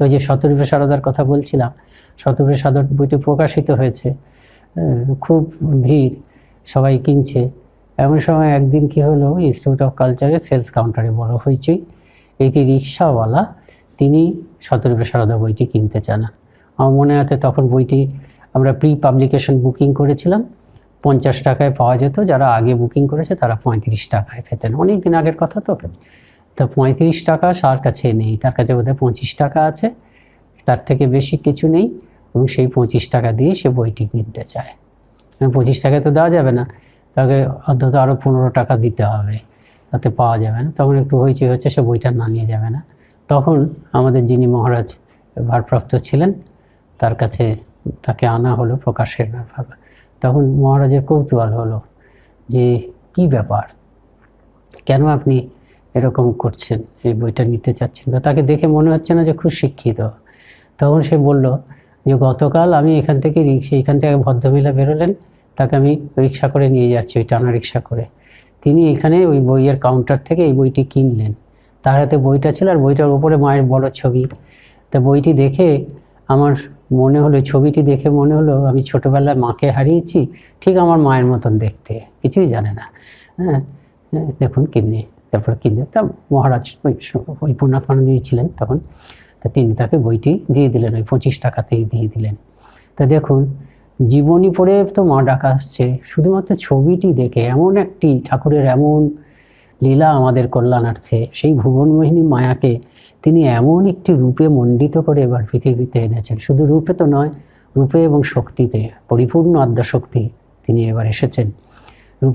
ওই যে শতরূপে সারদার কথা বলছিলাম, শতরূপে সারদার বইটি প্রকাশিত হয়েছে খুব ভিড়, সবাই কিনছে। এমন সময় একদিন কি হলো ইনস্টিটিউট অফ কালচারের সেলস কাউন্টারে বড় হয়েছে এইটি রিক্সাওয়ালা, তিনি শতরূপে সারদা বইটি কিনতে চান। আমার মনে আছে তখন বইটি আমরা প্রি পাবলিকেশন বুকিং করেছিলাম, পঞ্চাশ টাকায় পাওয়া যেত, যারা আগে বুকিং করেছে তারা পঁয়ত্রিশ টাকায় পেতেন। অনেক দিন আগের কথা তো। তো পঁয়ত্রিশ টাকা তার কাছে নেই। তার কাছে বোধহয় পঁচিশ টাকা আছে। তার থেকে বেশি কিছু নেই এবং সেই পঁচিশ টাকা দিয়ে সে বইটি কিনতে চায়। এবং পঁচিশ টাকায় তো দেওয়া যাবে না। তাকে অন্তত আরও পনেরো টাকা দিতে হবে। তাতে পাওয়া যাবে না। তখন একটু হয়েছে হচ্ছে, সে বইটা না নিয়ে যাবে না। তখন আমাদের যিনি মহারাজ ভারপ্রাপ্ত ছিলেন, তার কাছে তাকে আনা হলো প্রকাশের ব্যাপার। তখন মহারাজের কৌতূহল হলো যে, কি ব্যাপার? কেন আপনি এরকম করছেন এই বইটা নিতে চাচ্ছেন। না তাকে দেখে মনে হচ্ছে না যে খুব শিক্ষিত। তখন সে বলল যে গতকাল আমি এখান থেকে রিক্সা এখান থেকে ভদ্রমিলা বেরোলেন তাকে আমি রিক্সা করে নিয়ে যাচ্ছি ওই টানা রিক্সা করে। তিনি এখানে ওই বইয়ের কাউন্টার থেকে এই বইটি কিনলেন। তার হাতে বইটা ছিল আর বইটার উপরে মায়ের বড় ছবি। তা বইটি দেখে আমার মনে হলো ছবিটি দেখে মনে হলো আমি ছোটোবেলায় মাকে হারিয়েছি ঠিক আমার মায়ের মতন দেখতে। কিছুই জানে না। হ্যাঁ হ্যাঁ, দেখুন কিনে। তারপর কিনে তা মহারাজ ওই পূর্ণাথ মানন্দী ছিলেন তখন। তা তিনি তাকে বইটি দিয়ে দিলেন, ওই পঁচিশ টাকাতেই দিয়ে দিলেন। তা দেখুন, জীবনী পড়ে তো মা ডাকা আসছে, শুধুমাত্র ছবিটি দেখে এমন একটি ঠাকুরের এমন লীলা আমাদের কল্যাণার্থে সেই ভুবন ভুবনমোহিনী মায়াকে তিনি এমন একটি রূপে মণ্ডিত করে এবার পৃথিবীতে এনেছেন। শুধু রূপে তো নয়, রূপে এবং শক্তিতে, পরিপূর্ণ আদ্যাশক্তি তিনি এবার এসেছেন।